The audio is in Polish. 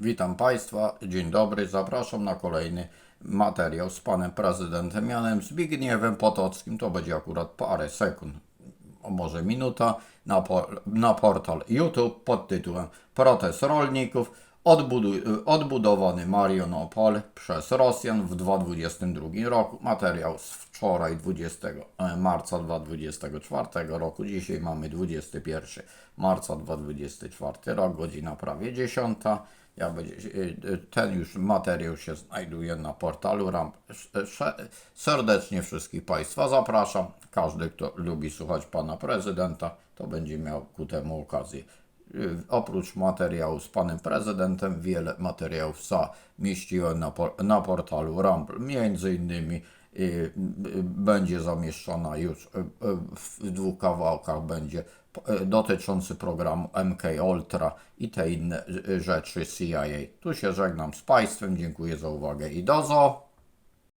Witam Państwa, dzień dobry, zapraszam na kolejny materiał z Panem Prezydentem Janem Zbigniewem Potockim. To będzie akurat parę sekund, o może minuta, na, po, na portal YouTube pod tytułem Protest rolników, odbudowany Mariunopol przez Rosjan w 2022 roku. Materiał z wczoraj 20 marca 2024 roku. Dzisiaj mamy 21 marca 2024 rok, godzina prawie 10. Ja będzie, ten już materiał się znajduje na portalu RAMP. Sze- Serdecznie wszystkich Państwa zapraszam. Każdy, kto lubi słuchać Pana Prezydenta, to będzie miał ku temu okazję. Y, Oprócz materiału z Panem Prezydentem, wiele materiałów zamieściłem na, por- na portalu RAMP. Między innymi y, y, będzie zamieszczona już w dwóch kawałkach będzie dotyczący programu MK Ultra i te inne rzeczy CIA. Tu się żegnam z Państwem, dziękuję za uwagę i dozo.